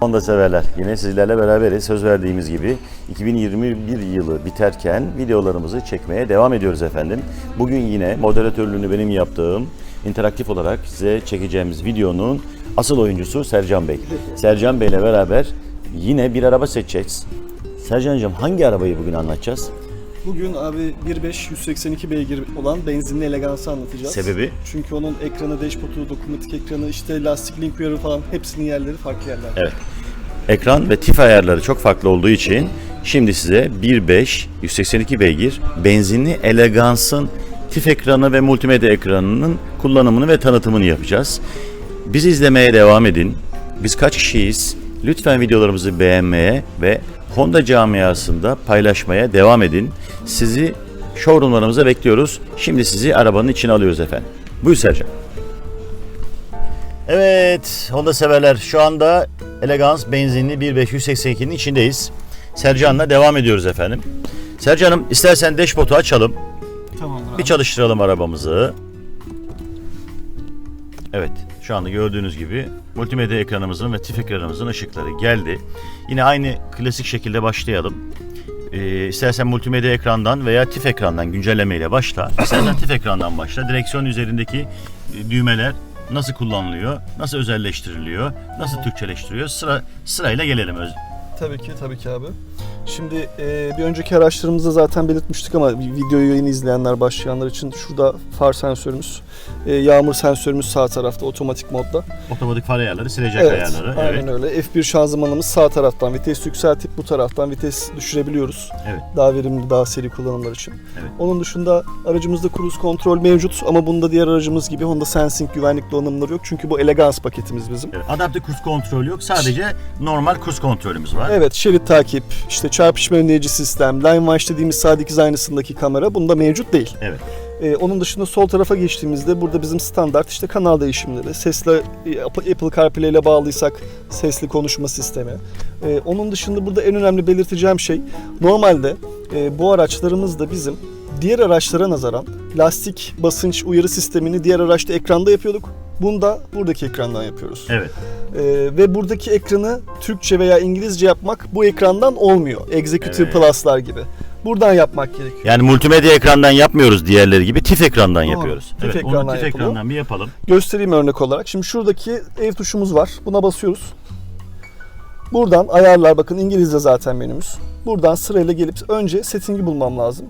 Honda severler. Yine sizlerle beraberiz. Söz verdiğimiz gibi 2021 yılı biterken videolarımızı çekmeye devam ediyoruz efendim. Bugün yine moderatörlüğünü benim yaptığım interaktif olarak size çekeceğimiz videonun asıl oyuncusu Sercan Bey. Sercan Bey ile beraber yine bir araba seçeceğiz. Sercan'cığım hangi arabayı bugün anlatacağız? Bugün abi 1.5 182 beygir olan benzinli elegansı anlatacağız. Sebebi? Çünkü onun ekranı, dashboard'u, dokunmatik ekranı, işte lastik link uyarı falan hepsinin yerleri farklı yerler. Evet. Ekran ve tif ayarları çok farklı olduğu için şimdi size 1.5 182 beygir benzinli elegansın tif ekranı ve multimedya ekranının kullanımını ve tanıtımını yapacağız. Bizi izlemeye devam edin. Biz kaç kişiyiz? Lütfen videolarımızı beğenmeye ve Honda camiasında paylaşmaya devam edin. Sizi showroomlarımıza bekliyoruz. Şimdi sizi arabanın içine alıyoruz efendim. Buyur Sercan. Evet Honda severler şu anda Elegans benzinli 1.582'nin içindeyiz. Sercan'la devam ediyoruz efendim. Sercan'ım istersen dashboard'u açalım. Tamamdır abi. Bir çalıştıralım arabamızı. Evet şu anda gördüğünüz gibi multimedya ekranımızın ve tif ekranımızın ışıkları geldi. Yine aynı klasik şekilde başlayalım. Ee, istersen multimedya ekrandan veya tif ekrandan güncellemeyle başla. İstersen tif ekrandan başla. Direksiyon üzerindeki e, düğmeler nasıl kullanılıyor, nasıl özelleştiriliyor, nasıl Türkçeleştiriyor sıra sırayla gelelim. Öz- Tabii ki, tabii ki abi. Şimdi e, bir önceki araçlarımızda zaten belirtmiştik ama videoyu yeni izleyenler, başlayanlar için şurada far sensörümüz, e, yağmur sensörümüz sağ tarafta otomatik modda. Otomatik far ayarları, silecek Evet, ayarları. aynen evet. öyle. F1 şanzımanımız sağ taraftan vites yükseltip bu taraftan vites düşürebiliyoruz. Evet. Daha verimli, daha seri kullanımlar için. Evet. Onun dışında aracımızda cruise kontrol mevcut ama bunda diğer aracımız gibi Honda Sensing güvenlik donanımları yok. Çünkü bu Elegance paketimiz bizim. Evet, Adaptif kurs kontrol yok. Sadece normal kurs kontrolümüz var. Evet, şerit takip, işte çarpışma önleyici sistem, line watch dediğimiz sağ dikiz aynasındaki kamera bunda mevcut değil. Evet. Ee, onun dışında sol tarafa geçtiğimizde burada bizim standart işte kanal değişimleri, sesle e, Apple CarPlay ile bağlıysak sesli konuşma sistemi. Ee, onun dışında burada en önemli belirteceğim şey normalde e, bu araçlarımızda bizim diğer araçlara nazaran lastik basınç uyarı sistemini diğer araçta ekranda yapıyorduk. Bunda buradaki ekrandan yapıyoruz. Evet. Ee, ve buradaki ekranı Türkçe veya İngilizce yapmak bu ekrandan olmuyor. Executive Evet. Plus'lar gibi. Buradan yapmak gerekiyor. Yani multimedya ekrandan yapmıyoruz diğerleri gibi. TIF ekrandan Doğru. yapıyoruz. TIF evet, ekrandan onu TIF yapılıyor. ekrandan bir yapalım. Göstereyim örnek olarak. Şimdi şuradaki ev tuşumuz var. Buna basıyoruz. Buradan ayarlar bakın İngilizce zaten menümüz. Buradan sırayla gelip önce setting'i bulmam lazım.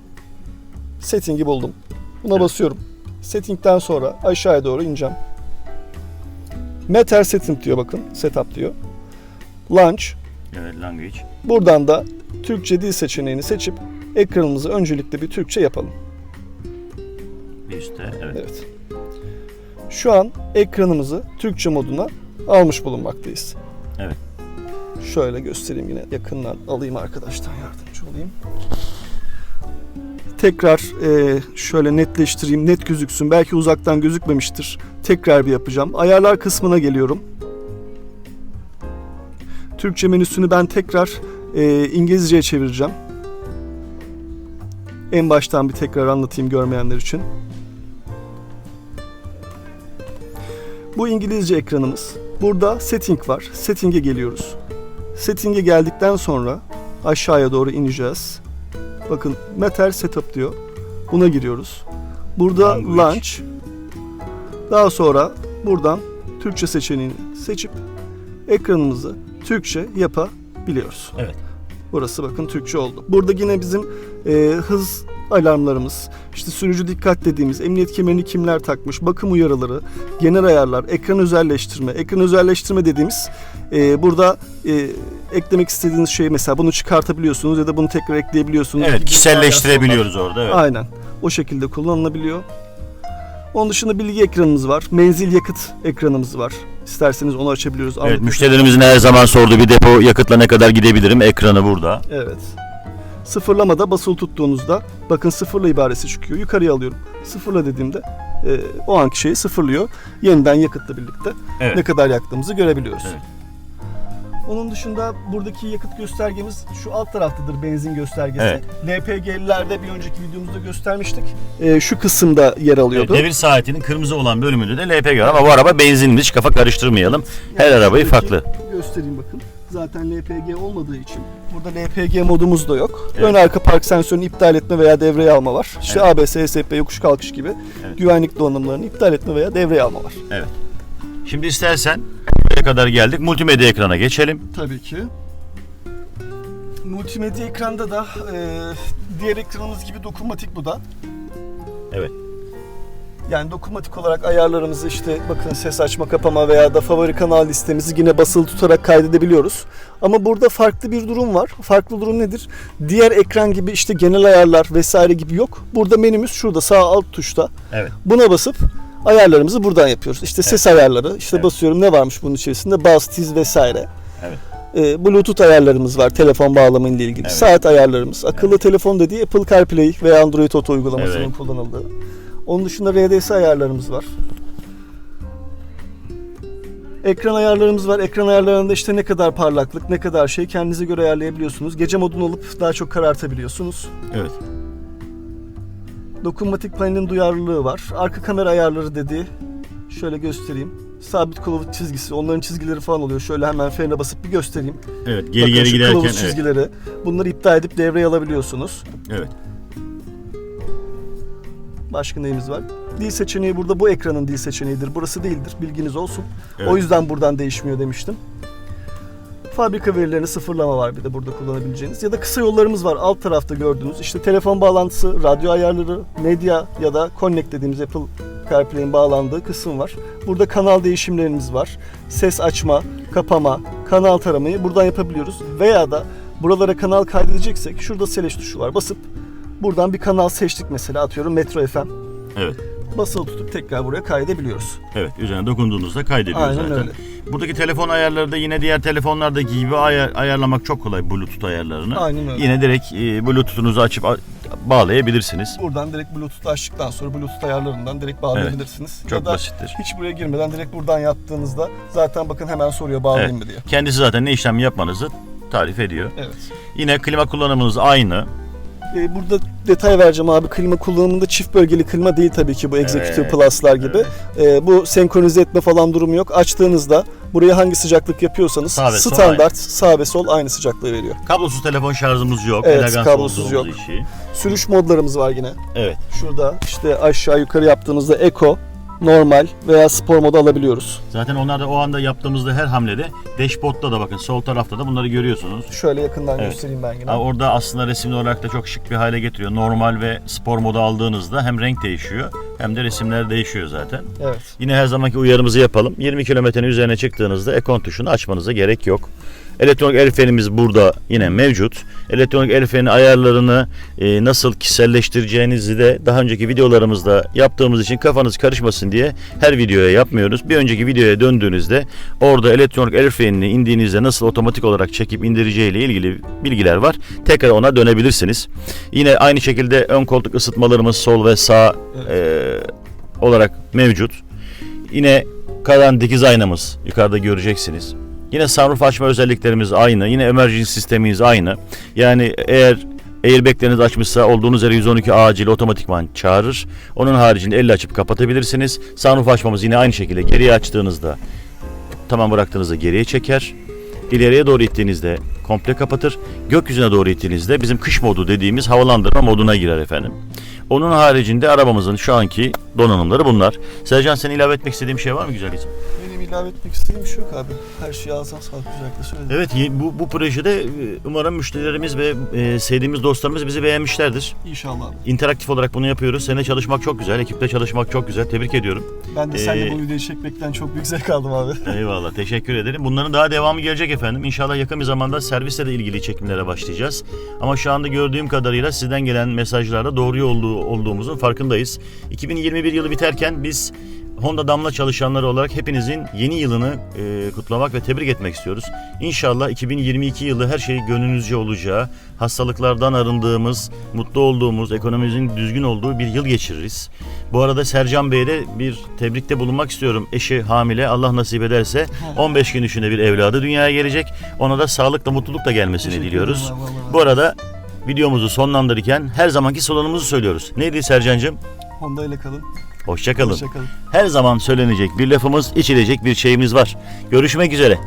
Setting'i buldum. Buna Evet. basıyorum. Setting'den sonra aşağıya doğru ineceğim. Meter setting diyor bakın. Setup diyor. Launch. Evet, language. Buradan da Türkçe dil seçeneğini seçip ekranımızı öncelikle bir Türkçe yapalım. Üstte. Evet. Evet. Şu an ekranımızı Türkçe moduna almış bulunmaktayız. Evet. Şöyle göstereyim yine yakından alayım arkadaşlar yardımcı olayım. Tekrar e, şöyle netleştireyim, net gözüksün. Belki uzaktan gözükmemiştir. Tekrar bir yapacağım. Ayarlar kısmına geliyorum. Türkçe menüsünü ben tekrar e, İngilizceye çevireceğim. En baştan bir tekrar anlatayım görmeyenler için. Bu İngilizce ekranımız. Burada setting var. Setting'e geliyoruz. Setting'e geldikten sonra aşağıya doğru ineceğiz. Bakın Metal Setup diyor. Buna giriyoruz. Burada Language. Launch. Daha sonra buradan Türkçe seçeneğini seçip ekranımızı Türkçe yapabiliyoruz. Evet. Burası bakın Türkçe oldu. Burada yine bizim e, hız alarmlarımız, işte sürücü dikkat dediğimiz, emniyet kemerini kimler takmış, bakım uyarıları, genel ayarlar, ekran özelleştirme. Ekran özelleştirme dediğimiz e, burada e, eklemek istediğiniz şey mesela bunu çıkartabiliyorsunuz ya da bunu tekrar ekleyebiliyorsunuz. Evet, kişiselleştirebiliyoruz orada. Evet. Aynen. O şekilde kullanılabiliyor. Onun dışında bilgi ekranımız var. Menzil yakıt ekranımız var. İsterseniz onu açabiliyoruz. Evet, Avrupa- müşterilerimizin her zaman sorduğu bir depo yakıtla ne kadar gidebilirim? Ekranı burada. Evet. Sıfırlamada basılı tuttuğunuzda bakın sıfırla ibaresi çıkıyor. Yukarıya alıyorum. Sıfırla dediğimde e, o anki şeyi sıfırlıyor. Yeniden yakıtla birlikte Evet. ne kadar yaktığımızı görebiliyoruz. Evet. Onun dışında buradaki yakıt göstergemiz şu alt taraftadır benzin göstergesi. Evet. LPG'lilerde bir önceki videomuzda göstermiştik. E, şu kısımda yer alıyordu. Evet, devir saatinin kırmızı olan bölümünde de LPG var ama bu araba benzinmiş. Kafa karıştırmayalım. Her Yani arabayı şuradaki- farklı. Göstereyim bakın. Zaten LPG olmadığı için burada LPG modumuz da yok. Evet. Ön arka park sensörünü iptal etme veya devreye alma var. İşte Evet. ABS, ESP, yokuş kalkış gibi Evet. güvenlik donanımlarını iptal etme veya devreye alma var. Şimdi istersen buraya kadar geldik. Multimedya ekrana geçelim. Tabii ki. Multimedya ekranda da e, diğer ekranımız gibi dokunmatik bu da. Evet. Yani dokunmatik olarak ayarlarımızı işte bakın ses açma kapama veya da favori kanal listemizi yine basılı tutarak kaydedebiliyoruz. Ama burada farklı bir durum var. Farklı durum nedir? Diğer ekran gibi işte genel ayarlar vesaire gibi yok. Burada menümüz şurada sağ alt tuşta. Evet. Buna basıp ayarlarımızı buradan yapıyoruz. İşte ses ayarları, işte Evet. basıyorum ne varmış bunun içerisinde? Bas, tiz vesaire. Evet. Ee, Bluetooth ayarlarımız var telefon bağlamı ile ilgili. Evet. Saat ayarlarımız. Akıllı telefon dediği Apple CarPlay veya Android Auto uygulamasının Evet. kullanıldığı. Onun dışında RDS ayarlarımız var. Ekran ayarlarımız var. Ekran ayarlarında işte ne kadar parlaklık, ne kadar şey kendinize göre ayarlayabiliyorsunuz. Gece modunu alıp daha çok karartabiliyorsunuz. Evet. Dokunmatik panelin duyarlılığı var. Arka kamera ayarları dediği şöyle göstereyim. Sabit kılavuz çizgisi, onların çizgileri falan oluyor. Şöyle hemen frene basıp bir göstereyim. Evet. Geri Bakın geri giderken kılavuz evet. çizgileri. Bunları iptal edip devreye alabiliyorsunuz. Evet. Başka neyimiz var? Dil seçeneği burada bu ekranın dil seçeneğidir. Burası değildir. Bilginiz olsun. Evet. O yüzden buradan değişmiyor demiştim. Fabrika verilerini sıfırlama var bir de burada kullanabileceğiniz. Ya da kısa yollarımız var alt tarafta gördüğünüz. İşte telefon bağlantısı, radyo ayarları, medya ya da Connect dediğimiz Apple CarPlay'in bağlandığı kısım var. Burada kanal değişimlerimiz var. Ses açma, kapama, kanal taramayı buradan yapabiliyoruz. Veya da buralara kanal kaydedeceksek şurada seleş tuşu var. Basıp buradan bir kanal seçtik mesela atıyorum Metro FM. Evet. Basılı tutup tekrar buraya kaydedebiliyoruz. Evet. Üzerine dokunduğunuzda kaydediyor Aynen zaten. öyle. Buradaki telefon ayarları da yine diğer telefonlardaki gibi ayar, ayarlamak çok kolay Bluetooth ayarlarını. Aynen öyle. Yine direkt e, Bluetooth'unuzu açıp bağlayabilirsiniz. Buradan direkt Bluetooth açtıktan sonra Bluetooth ayarlarından direkt bağlayabilirsiniz. Çok ya da basittir. hiç buraya girmeden direkt buradan yaptığınızda zaten bakın hemen soruyor bağlayayım Evet. mı diye. Kendisi zaten ne işlem yapmanızı tarif ediyor. Evet. Yine klima kullanımınız aynı. Ee, burada detay vereceğim abi. Klima kullanımında çift bölgeli klima değil tabii ki bu Executive Evet, Plus'lar gibi. Ee, bu senkronize etme falan durumu yok. Açtığınızda buraya hangi sıcaklık yapıyorsanız Sağ ve sol standart sağ ve sol aynı sıcaklığı veriyor. Kablosuz telefon şarjımız yok. Evet, Elegans kablosuz yok. işi. Sürüş modlarımız var yine. Evet. Şurada işte aşağı yukarı yaptığımızda Eco, normal veya spor modu alabiliyoruz. Zaten onlar da o anda yaptığımızda her hamlede dashboard'ta da bakın sol tarafta da bunları görüyorsunuz. Şöyle yakından Evet. göstereyim ben yine. Ha, orada aslında resimli olarak da çok şık bir hale getiriyor. Normal ve spor modu aldığınızda hem renk değişiyor hem de resimler değişiyor zaten. Evet. Yine her zamanki uyarımızı yapalım. 20 kilometrenin üzerine çıktığınızda ekon tuşunu açmanıza gerek yok. Elektronik el frenimiz burada yine mevcut. Elektronik el freni ayarlarını e, nasıl kişiselleştireceğinizi de daha önceki videolarımızda yaptığımız için kafanız karışmasın diye her videoya yapmıyoruz. Bir önceki videoya döndüğünüzde orada elektronik el frenini indiğinizde nasıl otomatik olarak çekip indireceği ile ilgili bilgiler var. Tekrar ona dönebilirsiniz. Yine aynı şekilde ön koltuk ısıtmalarımız sol ve sağ e, olarak mevcut. Yine karan dikiz aynamız yukarıda göreceksiniz. Yine sunroof açma özelliklerimiz aynı. Yine emergency sistemimiz aynı. Yani eğer airbagleriniz açmışsa olduğunuz yere 112 acil otomatikman çağırır. Onun haricinde elle açıp kapatabilirsiniz. Sunroof açmamız yine aynı şekilde geriye açtığınızda tamam bıraktığınızda geriye çeker. İleriye doğru ittiğinizde komple kapatır. Gökyüzüne doğru ittiğinizde bizim kış modu dediğimiz havalandırma moduna girer efendim. Onun haricinde arabamızın şu anki donanımları bunlar. Sercan senin ilave etmek istediğin bir şey var mı güzel kızım? İlave etmek istediğim bir şey yok abi. Her şeyi ağzına sağlık güzellikle söyledim. Evet bu, bu projede e, umarım müşterilerimiz ve e, sevdiğimiz dostlarımız bizi beğenmişlerdir. İnşallah abi. İnteraktif olarak bunu yapıyoruz. Seninle çalışmak çok güzel, ekiple çalışmak çok güzel. Tebrik ediyorum. Ben de seninle Ee, bu videoyu çekmekten çok büyük zevk aldım abi. Eyvallah, teşekkür ederim. Bunların daha devamı gelecek efendim. İnşallah yakın bir zamanda servisle de ilgili çekimlere başlayacağız. Ama şu anda gördüğüm kadarıyla sizden gelen mesajlarda doğru yolda olduğumuzun farkındayız. 2021 yılı biterken biz Honda Damla çalışanları olarak hepinizin yeni yılını e, kutlamak ve tebrik etmek istiyoruz. İnşallah 2022 yılı her şey gönlünüzce olacağı, hastalıklardan arındığımız, mutlu olduğumuz, ekonomimizin düzgün olduğu bir yıl geçiririz. Bu arada Sercan Bey'e de bir tebrikte bulunmak istiyorum. Eşi hamile, Allah nasip ederse 15 gün içinde bir evladı dünyaya gelecek. Ona da sağlıkla, mutlulukla gelmesini diliyoruz. Bu arada videomuzu sonlandırırken her zamanki sloganımızı söylüyoruz. Neydi Sercan'cığım? Honda ile kalın. Hoşçakalın. Hoşçakalın. Her zaman söylenecek bir lafımız, içilecek bir şeyimiz var. Görüşmek üzere.